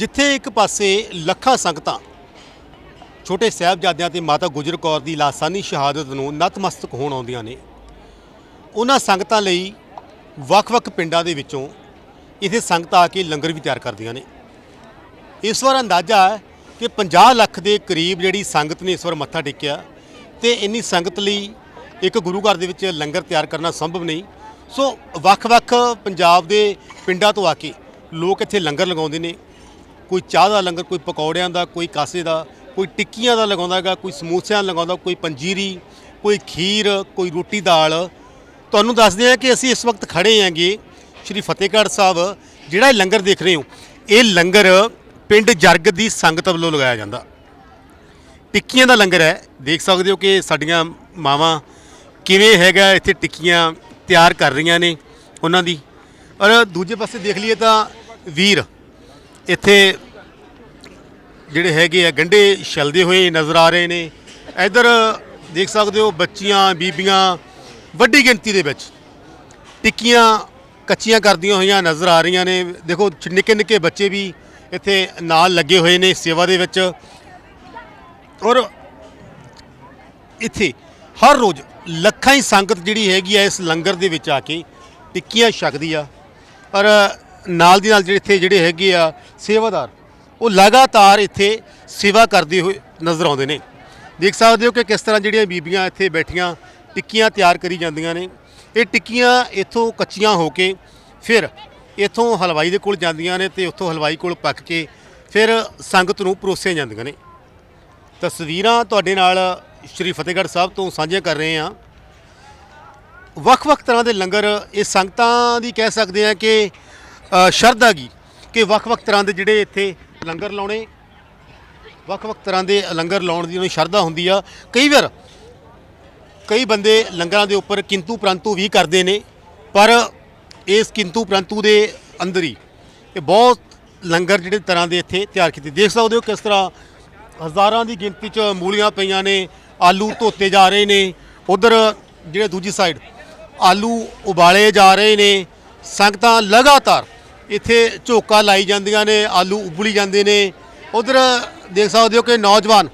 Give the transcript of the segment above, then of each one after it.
ਜਿੱਥੇ ਇੱਕ ਪਾਸੇ ਲੱਖਾਂ ਸੰਗਤਾਂ, ਛੋਟੇ ਸਾਹਿਬਜ਼ਾਦਿਆਂ ਤੇ ਮਾਤਾ ਗੁਜਰ ਕੌਰ ਦੀ ਲਾਸਾਨੀ ਸ਼ਹਾਦਤ ਨੂੰ ਨਤਮਸਤਕ ਹੋਣ ਆਉਂਦੀਆਂ ਨੇ। ਉਹਨਾਂ ਸੰਗਤਾਂ ਲਈ ਵੱਖ-ਵੱਖ ਪਿੰਡਾਂ ਦੇ ਵਿੱਚੋਂ ਇੱਥੇ ਸੰਗਤ ਆ ਕੇ ਲੰਗਰ ਵੀ ਤਿਆਰ ਕਰਦੀਆਂ ਨੇ। ਇਸ ਵਾਰ ਅੰਦਾਜ਼ਾ ਹੈ ਕਿ 50 ਲੱਖ ਦੇ ਕਰੀਬ ਜਿਹੜੀ ਸੰਗਤ ਨੇ ਇਸ ਵਾਰ ਮੱਥਾ ਟੇਕਿਆ ਤੇ ਇੰਨੀ ਸੰਗਤ ਲਈ ਇੱਕ ਗੁਰੂ ਘਰ ਦੇ ਵਿੱਚ ਲੰਗਰ ਤਿਆਰ ਕਰਨਾ ਸੰਭਵ ਨਹੀਂ। ਸੋ ਵੱਖ-ਵੱਖ ਪੰਜਾਬ ਦੇ ਪਿੰਡਾਂ ਤੋਂ ਆ ਕੇ ਲੋਕ ਇੱਥੇ ਲੰਗਰ ਲਗਾਉਂਦੇ ਨੇ। ਕੋਈ ਚਾਹ ਦਾ ਲੰਗਰ, ਕੋਈ ਪਕੌੜਿਆਂ ਦਾ, ਕੋਈ ਕਾਸੇ ਦਾ, ਕੋਈ ਟਿੱਕੀਆਂ ਦਾ ਲਗਾਉਂਦਾ ਹੈਗਾ ਕੋਈ ਸਮੋਸਿਆਂ ਦਾ ਲਗਾਉਂਦਾ, ਕੋਈ ਪੰਜੀਰੀ, ਕੋਈ ਖੀਰ, ਕੋਈ ਰੋਟੀ ਦਾਲ। ਤੁਹਾਨੂੰ ਦੱਸਦੇ ਹਾਂ ਕਿ ਅਸੀਂ ਇਸ ਵਕਤ ਖੜੇ ਹਾਂਗੇ ਸ਼੍ਰੀ ਫਤਿਹਗੜ੍ਹ ਸਾਹਿਬ, ਜਿਹੜਾ ਇਹ ਲੰਗਰ ਦੇਖ ਰਹੇ ਹੋ। ਇਹ ਲੰਗਰ ਪਿੰਡ ਜਰਗ ਦੀ ਸੰਗਤ ਵੱਲੋਂ ਲਗਾਇਆ ਜਾਂਦਾ। ਟਿੱਕੀਆਂ ਦਾ ਲੰਗਰ ਹੈ। ਦੇਖ ਸਕਦੇ ਹੋ ਕਿ ਸਾਡੀਆਂ ਮਾਵਾਂ ਕਿਵੇਂ ਹੈਗਾ, ਇੱਥੇ ਟਿੱਕੀਆਂ ਤਿਆਰ ਕਰ ਰਹੀਆਂ ਨੇ ਉਹਨਾਂ ਦੀ। ਔਰ ਦੂਜੇ ਪਾਸੇ ਦੇਖ ਲਈਏ ਤਾਂ ਵੀਰ, ਇੱਥੇ ਜਿਹੜੇ ਹੈਗੇ ਆ ਗੰਡੇ ਛਲਦੇ ਹੋਏ ਨਜ਼ਰ ਆ ਰਹੇ ਨੇ। ਇੱਧਰ ਦੇਖ ਸਕਦੇ ਹੋ ਬੱਚੀਆਂ, ਬੀਬੀਆਂ ਵੱਡੀ ਗਿਣਤੀ ਦੇ ਵਿੱਚ ਟਿੱਕੀਆਂ ਕੱਚੀਆਂ ਕਰਦੀਆਂ ਹੋਈਆਂ ਨਜ਼ਰ ਆ ਰਹੀਆਂ ਨੇ। ਦੇਖੋ ਨਿੱਕੇ ਨਿੱਕੇ ਬੱਚੇ ਵੀ ਇੱਥੇ ਨਾਲ ਲੱਗੇ ਹੋਏ ਨੇ ਸੇਵਾ ਦੇ ਵਿੱਚ। ਔਰ ਇੱਥੇ ਹਰ ਰੋਜ਼ ਲੱਖਾਂ ਹੀ ਸੰਗਤ ਜਿਹੜੀ ਹੈਗੀ ਆ ਇਸ ਲੰਗਰ ਦੇ ਵਿੱਚ ਆ ਕੇ ਟਿੱਕੀਆਂ ਛਕਦੀ ਆ। ਪਰ ਨਾਲ ਦੀ ਨਾਲ ਜਿਹੜੇ ਇੱਥੇ ਜਿਹੜੇ ਹੈਗੇ ਆ ਸੇਵਾਦਾਰ ਉਹ ਲਗਾਤਾਰ ਇੱਥੇ ਸੇਵਾ ਕਰਦੇ ਹੋਏ ਨਜ਼ਰ ਆਉਂਦੇ ਨੇ। ਦੇਖ ਸਕਦੇ ਹੋ ਕਿ ਕਿਸ ਤਰ੍ਹਾਂ ਜਿਹੜੀਆਂ ਬੀਬੀਆਂ ਇੱਥੇ ਬੈਠੀਆਂ, ਟਿੱਕੀਆਂ ਤਿਆਰ ਕਰੀ ਜਾਂਦੀਆਂ ਨੇ। ਇਹ ਟਿੱਕੀਆਂ ਇੱਥੋਂ ਕੱਚੀਆਂ ਹੋ ਕੇ ਫਿਰ ਇੱਥੋਂ ਹਲਵਾਈ ਦੇ ਕੋਲ ਜਾਂਦੀਆਂ ਨੇ ਤੇ ਉੱਥੋਂ ਹਲਵਾਈ ਕੋਲ ਪੱਕ ਕੇ ਫਿਰ ਸੰਗਤ ਨੂੰ ਪਰੋਸੀਆਂ ਜਾਂਦੀਆਂ ਨੇ। ਤਸਵੀਰਾਂ ਤੁਹਾਡੇ ਨਾਲ ਸ਼੍ਰੀ ਫਤਿਹਗੜ੍ਹ ਸਾਹਿਬ ਤੋਂ ਸਾਂਝੀਆਂ ਕਰ ਰਹੇ ਹਾਂ। ਵੱਖ-ਵੱਖ ਤਰ੍ਹਾਂ ਦੇ ਲੰਗਰ ਇਹ ਸੰਗਤਾਂ ਦੀ ਕਹਿ ਸਕਦੇ ਆ ਕਿ ਸ਼ਰਧਾ ਗੀ ਕਿ ਵੱਖ-ਵੱਖ ਤਰ੍ਹਾਂ ਦੇ ਜਿਹੜੇ ਇੱਥੇ ਲੰਗਰ ਲਾਉਣੇ। ਵੱਖ-ਵੱਖ ਤਰ੍ਹਾਂ ਦੇ ਲੰਗਰ ਲਾਉਣ ਦੀ ਉਹਨਾਂ ਦੀ ਸ਼ਰਧਾ ਹੁੰਦੀ ਆ। ਕਈ ਵਾਰ ਕਈ ਬੰਦੇ ਲੰਗਰਾਂ ਦੇ ਉੱਪਰ ਕਿੰਤੂ ਪ੍ਰੰਤੂ ਵੀ ਕਰਦੇ ਨੇ, ਪਰ ਇਸ ਕਿੰਤੂ ਪ੍ਰੰਤੂ ਦੇ ਅੰਦਰ ਹੀ ਇਹ ਬਹੁਤ ਲੰਗਰ ਜਿਹੜੇ ਤਰ੍ਹਾਂ ਦੇ ਇੱਥੇ ਤਿਆਰ ਕੀਤੇ। ਦੇਖ ਸਕਦੇ ਹੋ ਕਿਸ ਤਰ੍ਹਾਂ ਹਜ਼ਾਰਾਂ ਦੀ ਗਿਣਤੀ 'ਚ ਮੂਲੀਆਂ ਪਈਆਂ ਨੇ, ਆਲੂ ਧੋਤੇ ਜਾ ਰਹੇ ਨੇ। ਉਧਰ ਜਿਹੜੇ ਦੂਜੀ ਸਾਈਡ ਆਲੂ ਉਬਾਲੇ ਜਾ ਰਹੇ ਨੇ। ਸੰਗਤਾਂ ਲਗਾਤਾਰ ਇੱਥੇ ਝੋਕਾ ਲਾਈ ਜਾਂਦੀਆਂ ਨੇ, ਆਲੂ ਉਬਲੀ ਜਾਂਦੇ ਨੇ। ਉਧਰ ਦੇਖ ਸਕਦੇ ਹੋ ਕਿ ਨੌਜਵਾਨ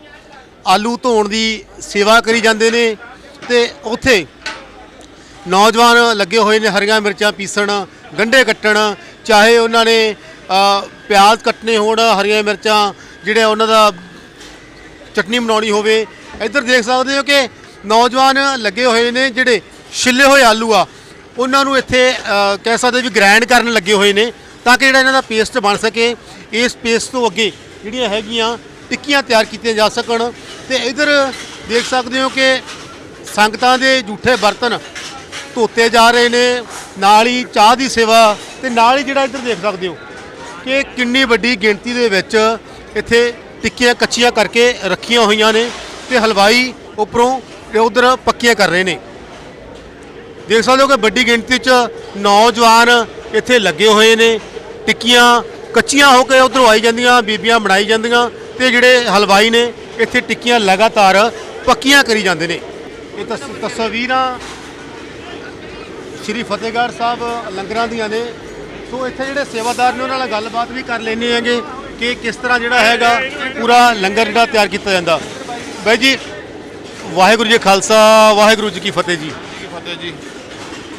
ਆਲੂ ਧੋਣ ਦੀ ਸੇਵਾ ਕਰੀ ਜਾਂਦੇ ਨੇ ਤੇ ਉੱਥੇ ਨੌਜਵਾਨ ਲੱਗੇ ਹੋਏ ਨੇ, ਹਰੀਆਂ ਮਿਰਚਾਂ ਪੀਸਣ, ਗੰਢੇ ਕੱਟਣ, ਚਾਹੇ ਉਹਨਾਂ ਨੇ ਪਿਆਜ਼ ਕੱਟਣੇ ਹੋਣ, ਹਰੀਆਂ ਮਿਰਚਾਂ ਜਿਹੜੇ ਉਹਨਾਂ ਦਾ ਚਟਨੀ ਬਣਾਉਣੀ ਹੋਵੇ। ਇੱਧਰ ਦੇਖ ਸਕਦੇ ਹੋ ਕਿ ਨੌਜਵਾਨ ਲੱਗੇ ਹੋਏ ਨੇ ਜਿਹੜੇ ਛਿੱਲੇ ਹੋਏ ਆਲੂ ਆ, ਉਹਨਾਂ ਨੂੰ ਇੱਥੇ ਕਹਿ ਸਕਦੇ ਵੀ ਗ੍ਰਾਈਂਡ ਕਰਨ ਲੱਗੇ ਹੋਏ ਨੇ। ਤਾਂ ਕਿ ਜਿਹੜਾ ਇਹਨਾਂ ਦਾ ਪੇਸਟ ਬਣ ਸਕੇ, ਇਸ ਪੇਸਟ ਤੋਂ ਅੱਗੇ ਜਿਹੜੀਆਂ ਹੈਗੀਆਂ ਟਿੱਕੀਆਂ ਤਿਆਰ ਕੀਤੀਆਂ ਜਾ ਸਕਣ। ਤੇ ਇੱਧਰ ਦੇਖ ਸਕਦੇ ਹੋ ਕਿ ਸੰਗਤਾਂ ਦੇ ਝੂਠੇ ਬਰਤਨ ਧੋਤੇ ਜਾ ਰਹੇ ਨੇ, ਨਾਲ ਹੀ ਚਾਹ ਦੀ ਸੇਵਾ ਤੇ ਨਾਲ ਹੀ ਜਿਹੜਾ ਇੱਧਰ ਦੇਖ ਸਕਦੇ ਹੋ ਕਿ ਕਿੰਨੀ ਵੱਡੀ ਗਿਣਤੀ ਦੇ ਵਿੱਚ ਇੱਥੇ ਟਿੱਕੀਆਂ ਕੱਚੀਆਂ ਕਰਕੇ ਰੱਖੀਆਂ ਹੋਈਆਂ ਨੇ ਤੇ ਹਲਵਾਈ ਉੱਪਰੋਂ ਤੇ ਉਧਰ ਪੱਕੀਆਂ ਕਰ ਰਹੇ ਨੇ। ਦੇਖ ਸਕਦੇ ਹੋ ਕਿ ਵੱਡੀ ਗਿਣਤੀ 'ਚ ਨੌਜਵਾਨ ਇੱਥੇ ਲੱਗੇ ਹੋਏ ਨੇ। ਟਿੱਕੀਆਂ ਕੱਚੀਆਂ ਹੋ ਕੇ ਉਧਰੋਂ ਆਈ ਜਾਂਦੀਆਂ, ਬੀਬੀਆਂ ਬਣਾਈ ਜਾਂਦੀਆਂ ਤੇ ਜਿਹੜੇ ਹਲਵਾਈ ਨੇ, ਇੱਥੇ ਟਿੱਕੀਆਂ ਲਗਾਤਾਰ ਪੱਕੀਆਂ ਕਰੀ ਜਾਂਦੇ ਨੇ। ਇਹ ਤਸ- ਤਸਵੀਰਾਂ ਸ਼੍ਰੀ ਫਤਿਹਗੜ੍ਹ ਸਾਹਿਬ ਲੰਗਰਾਂ ਦੀਆਂ ਨੇ। ਸੋ ਇੱਥੇ ਜਿਹੜੇ ਸੇਵਾਦਾਰ ਨੇ, ਉਹਨਾਂ ਨਾਲ ਗੱਲਬਾਤ ਵੀ ਕਰ ਲੈਣੇ ਹੈਗੇ ਕਿ ਕਿਸ ਤਰ੍ਹਾਂ ਜਿਹੜਾ ਹੈਗਾ ਪੂਰਾ ਲੰਗਰ ਜਿਹੜਾ ਤਿਆਰ ਕੀਤਾ ਜਾਂਦਾ। ਬਾਈ ਜੀ, ਵਾਹਿਗੁਰੂ ਜੀ ਖਾਲਸਾ, ਵਾਹਿਗੁਰੂ ਜੀ ਕੀ ਫਤਿਹ ਜੀ ਕੀ ਫਤਿਹ ਜੀ।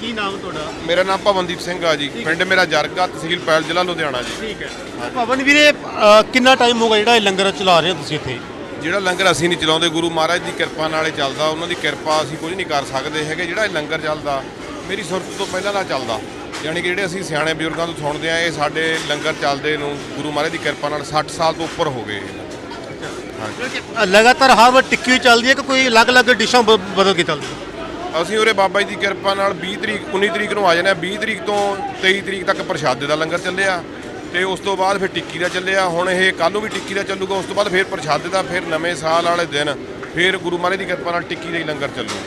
ਕੀ ਨਾਮ ਤੁਹਾਡਾ? ਮੇਰਾ ਨਾਮ ਪਵਨਦੀਪ ਸਿੰਘ ਆ ਜੀ। ਪਿੰਡ ਮੇਰਾ ਜਰਗਾ ਤਹਿਸੀਲ ਪੈਲ ਜ਼ਿਲ੍ਹਾ ਲੁਧਿਆਣਾ ਜੀ। ਠੀਕ ਹੈ। ਭਵਨ ਵੀਰੇ ਅ, ਕਿੰਨਾ ਟਾਈਮ ਹੋ ਗਿਆ ਜਿਹੜਾ ਇਹ ਲੰਗਰ ਚਲਾ ਰਹੇ ਹੋ ਤੁਸੀਂ ਇੱਥੇ? ਜਿਹੜਾ ਲੰਗਰ ਅਸੀਂ ਨਹੀਂ ਚਲਾਉਂਦੇ ਗੁਰੂ ਮਹਾਰਾਜ ਦੀ ਕਿਰਪਾ ਨਾਲ ਹੀ ਚੱਲਦਾ। ਉਹਨਾਂ ਦੀ ਕਿਰਪਾ ਅਸੀਂ ਕੁਝ ਨਹੀਂ ਕਰ ਸਕਦੇ ਹੈਗੇ। ਜਿਹੜਾ ਇਹ ਲੰਗਰ ਚੱਲਦਾ ਮੇਰੀ ਸੁਰਤ ਤੋਂ ਪਹਿਲਾਂ ਦਾ ਚੱਲਦਾ। ਯਾਨੀ ਕਿ ਜਿਹੜੇ ਅਸੀਂ ਸਿਆਣੇ ਬਜ਼ੁਰਗਾਂ ਤੋਂ ਸੁਣਦੇ ਆ ਇਹ ਸਾਡੇ ਲੰਗਰ ਚੱਲਦੇ ਨੂੰ ਗੁਰੂ ਮਹਾਰਾਜ ਦੀ ਕਿਰਪਾ ਨਾਲ 60 ਸਾਲ ਤੋਂ ਉੱਪਰ ਹੋ ਗਏ। ਅ, ਲਗਾਤਾਰ ਹਰ ਵਾਰ ਟਿੱਕੀ ਹੋਈ ਚੱਲਦੀ ਹੈ ਕਿ ਕੋਈ ਅਲੱਗ-ਅਲੱਗ ਡਿਸ਼ਾਂ ਬ- ਬਦਲ ਕੇ ਚੱਲਦੀ ਅਸੀਂ ਉਰੇ ਬਾਬਾ ਜੀ ਦੀ ਕਿਰਪਾ ਨਾਲ 20 ਤਰੀਕ 19 ਤਰੀਕ ਨੂੰ ਆ ਆ। 20 ਤਰੀਕ ਤੋਂ 23 ਤਰੀਕ ਤੱਕ ਪ੍ਰਸ਼ਾਦੇ ਦਾ ਲੰਗਰ ਚੱਲਿਆ ਤੇ ਉਸ ਤੋਂ ਬਾਅਦ ਫਿਰ ਟਿੱਕੀ ਦਾ ਚੱਲਿਆ ਹੁਣ ਇਹ ਕੱਲ ਨੂੰ ਵੀ ਟਿੱਕੀ ਦਾ ਚੱਲੂਗਾ ਉਸ ਤੋਂ ਬਾਅਦ ਫਿਰ ਪ੍ਰਸ਼ਾਦੇ ਦਾ ਫਿਰ ਨਵੇਂ ਸਾਲ ਵਾਲੇ ਦਿਨ ਫਿਰ ਗੁਰੂ ਮਹਾਰਾਜ ਦੀ ਕਿਰਪਾ ਨਾਲ ਟਿੱਕੀ ਦਾ ਹੀ ਲੰਗਰ ਚੱਲੂ।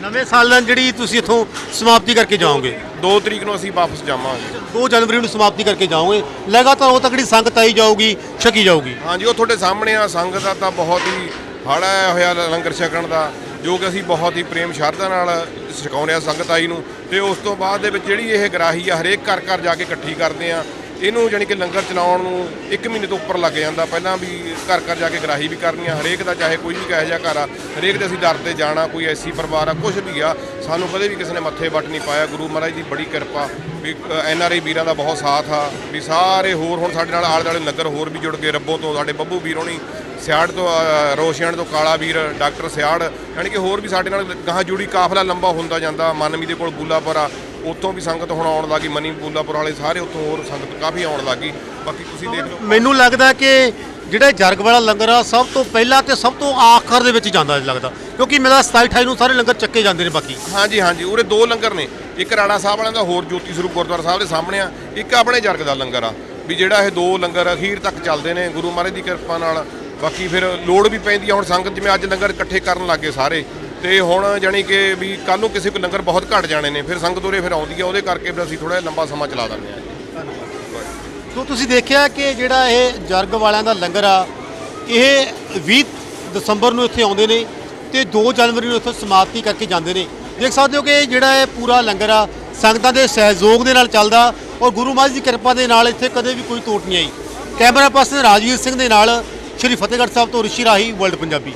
ਨਵੇਂ ਸਾਲ ਨਾਲ ਜਿਹੜੀ ਤੁਸੀਂ ਇੱਥੋਂ ਸਮਾਪਤੀ ਕਰਕੇ ਜਾਓਗੇ? 2 ਤਰੀਕ ਨੂੰ ਅਸੀਂ ਵਾਪਸ ਜਾਵਾਂਗੇ। 2 ਜਨਵਰੀ ਨੂੰ ਸਮਾਪਤੀ ਕਰਕੇ ਜਾਓਗੇ। ਲਗਾਤਾਰ ਉਹ ਤੱਕ ਜਿਹੜੀ ਸੰਗਤ ਆਈ ਜਾਊਗੀ ਛਕੀ ਜਾਊਗੀ। ਹਾਂਜੀ ਉਹ ਤੁਹਾਡੇ ਸਾਹਮਣੇ ਆ। ਸੰਗਤ ਦਾ ਤਾਂ ਬਹੁਤ ਹੀ ਹਾੜਾ ਹੋਇਆ ਲੰਗਰ ਛਕਣ ਦਾ। ਜੋ ਕਿ ਅਸੀਂ ਬਹੁਤ ਹੀ ਪ੍ਰੇਮ ਸ਼ਰਧਾ ਨਾਲ ਛਕਾਉਂਦੇ ਆ ਸੰਗਤ ਆਈ ਨੂੰ ਤੇ ਉਸ ਤੋਂ ਬਾਅਦ ਦੇ ਵਿੱਚ ਜਿਹੜੀ ਇਹ ਗਰਾਹੀ ਆ, ਹਰੇਕ ਘਰ ਘਰ ਜਾ ਕੇ ਇਕੱਠੀ ਕਰਦੇ ਆ ਇਹਨੂੰ ਜਾਣੀ ਕਿ ਲੰਗਰ ਚਲਾਉਣ ਨੂੰ 1 ਮਹੀਨੇ ਤੋਂ ਉੱਪਰ ਲੱਗ ਜਾਂਦਾ। ਪਹਿਲਾਂ ਵੀ ਘਰ ਘਰ ਜਾ ਕੇ ਗਰਾਹੀ ਵੀ ਕਰਨੀ ਆ। ਹਰੇਕ ਦਾ ਚਾਹੇ ਕੋਈ ਵੀ ਕਹੇ ਜਿਹਾ ਘਰ ਆ, ਹਰੇਕ ਦੇ ਅਸੀਂ ਦਰ ਤੇ ਜਾਣਾ, ਕੋਈ ਐਸੀ ਪਰਿਵਾਰ ਆ ਕੁਝ ਵੀ ਆ, ਸਾਨੂੰ ਕਦੇ ਵੀ ਕਿਸੇ ਨੇ ਮੱਥੇ ਵੱਟ ਨਹੀਂ ਪਾਇਆ। ਗੁਰੂ ਮਹਾਰਾਜ ਦੀ ਬੜੀ ਕਿਰਪਾ ਵੀ ਐਨ ਆਰ ਆਈ ਵੀਰਾਂ ਦਾ ਬਹੁਤ ਸਾਥ ਆ। ਵੀ ਸਾਰੇ ਹੋਰ ਹੁਣ ਸਾਡੇ ਨਾਲ ਆਲੇ ਦੁਆਲੇ ਨਗਰ ਹੋਰ ਵੀ ਜੁੜ ਗਏ। ਰੱਬੋ ਤੋਂ ਸਾਡੇ ਬੱਬੂ ਵੀਰ ਹੋਣੀ ਸਿਆੜ ਤੋਂ ਰੋਸ਼ੀਆਣ ਤੋਂ ਕਾਲਾ ਵੀਰ ਡਾਕਟਰ ਸਿਆੜ ਯਾਨੀ ਕਿ ਹੋਰ ਵੀ ਸਾਡੇ ਨਾਲ ਗਾਹਾਂ ਜੁੜੀ ਕਾਫਲਾ ਲੰਬਾ ਹੁੰਦਾ ਜਾਂਦਾ ਮਾਨਵੀ ਦੇ ਕੋਲ ਬੂਲਾਪੁਰ ਆ ਉੱਥੋਂ ਵੀ ਸੰਗਤ ਹੁਣ ਆਉਣ ਲੱਗੀ ਮਨੀ ਬੂਲਾਪੁਰ ਵਾਲੇ ਸਾਰੇ ਉੱਥੋਂ ਹੋਰ ਸੰਗਤ ਕਾਫੀ ਆਉਣ ਲੱਗੀ ਬਾਕੀ ਤੁਸੀਂ ਦੇਖ ਲਓ। ਮੈਨੂੰ ਲੱਗਦਾ ਕਿ ਜਿਹੜਾ ਜਰਗ ਵਾਲਾ ਲੰਗਰ ਆ ਸਭ ਤੋਂ ਪਹਿਲਾਂ ਤੇ ਸਭ ਤੋਂ ਆਖਰ ਦੇ ਵਿੱਚ ਜਾਂਦਾ ਲੱਗਦਾ ਕਿਉਂਕਿ ਮੇਰਾ 27 28 ਨੂੰ ਸਾਰੇ ਲੰਗਰ ਚੱਕੇ ਜਾਂਦੇ ਨੇ ਬਾਕੀ। ਹਾਂਜੀ ਹਾਂਜੀ ਉਰੇ ਦੋ ਲੰਗਰ ਨੇ ਇੱਕ ਰਾਣਾ ਸਾਹਿਬ ਵਾਲਿਆਂ ਦਾ ਹੋਰ ਜੋਤੀ ਸਰੂਪ ਗੁਰਦੁਆਰਾ ਸਾਹਿਬ ਦੇ ਸਾਹਮਣੇ ਆ ਇੱਕ ਆਪਣੇ ਜਰਗ ਦਾ ਲੰਗਰ ਆ ਵੀ ਜਿਹੜਾ ਇਹ ਦੋ ਲੰਗਰ ਅਖੀਰ ਤੱਕ ਚੱਲਦੇ ਨੇ ਗੁਰੂ ਮਹਾਰਾਜ ਦੀ ਕਿਰਪਾ ਨਾਲ ਬਾਕੀ ਫਿਰ ਲੋੜ ਵੀ ਪੈਂਦੀ ਆ ਹੁਣ ਸੰਗਤ ਜਿਵੇਂ ਅੱਜ ਲੰਗਰ ਇਕੱਠੇ ਕਰਨ ਲੱਗੇ ਸਾਰੇ, ਤੇ ਹੁਣ ਜਾਣੀ ਕਿ ਵੀ ਕੱਲ ਨੂੰ ਕਿਸੇ ਕੋ ਲੰਗਰ ਬਹੁਤ ਘਟ ਜਾਣੇ ਨੇ, ਫਿਰ ਸੰਗਤ ਉਰੇ ਫਿਰ ਆਉਂਦੀ ਆ, ਉਹਦੇ ਕਰਕੇ ਫਿਰ ਅਸੀਂ ਥੋੜਾ ਲੰਬਾ ਸਮਾਂ ਚਲਾ ਦਿੰਦੇ ਆ। ਸੋ ਤੁਸੀਂ ਦੇਖਿਆ ਕਿ ਜਿਹੜਾ ਇਹ ਜਰਗ ਵਾਲਿਆਂ ਦਾ ਲੰਗਰ ਆ, ਇਹ 20 ਦਸੰਬਰ ਨੂੰ ਇੱਥੇ ਆਉਂਦੇ ਨੇ ਤੇ 2 ਜਨਵਰੀ ਨੂੰ ਇੱਥੇ ਸਮਾਪਤੀ ਕਰਕੇ ਜਾਂਦੇ ਨੇ। ਦੇਖ ਸਕਦੇ ਹੋ ਕਿ ਜਿਹੜਾ ਇਹ ਪੂਰਾ ਲੰਗਰ ਆ, ਸੰਗਤਾਂ ਦੇ ਸਹਿਯੋਗ ਦੇ ਨਾਲ ਚੱਲਦਾ ਔਰ ਗੁਰੂ ਮਹਾਰਾਜ ਦੀ ਕਿਰਪਾ ਦੇ ਨਾਲ ਇੱਥੇ ਕਦੇ ਵੀ ਕੋਈ ਤੋਟ ਨਹੀਂ ਆਈ। ਕੈਮਰਾ ਪਰਸਨ ਰਾਜਵੀਰ ਸਿੰਘ ਦੇ ਨਾਲ ਸ਼੍ਰੀ ਫਤਿਹਗੜ੍ਹ ਸਾਹਿਬ ਤੋਂ ਰਿਸ਼ੀ ਰਾਹੀ ਵਰਲਡ ਪੰਜਾਬੀ।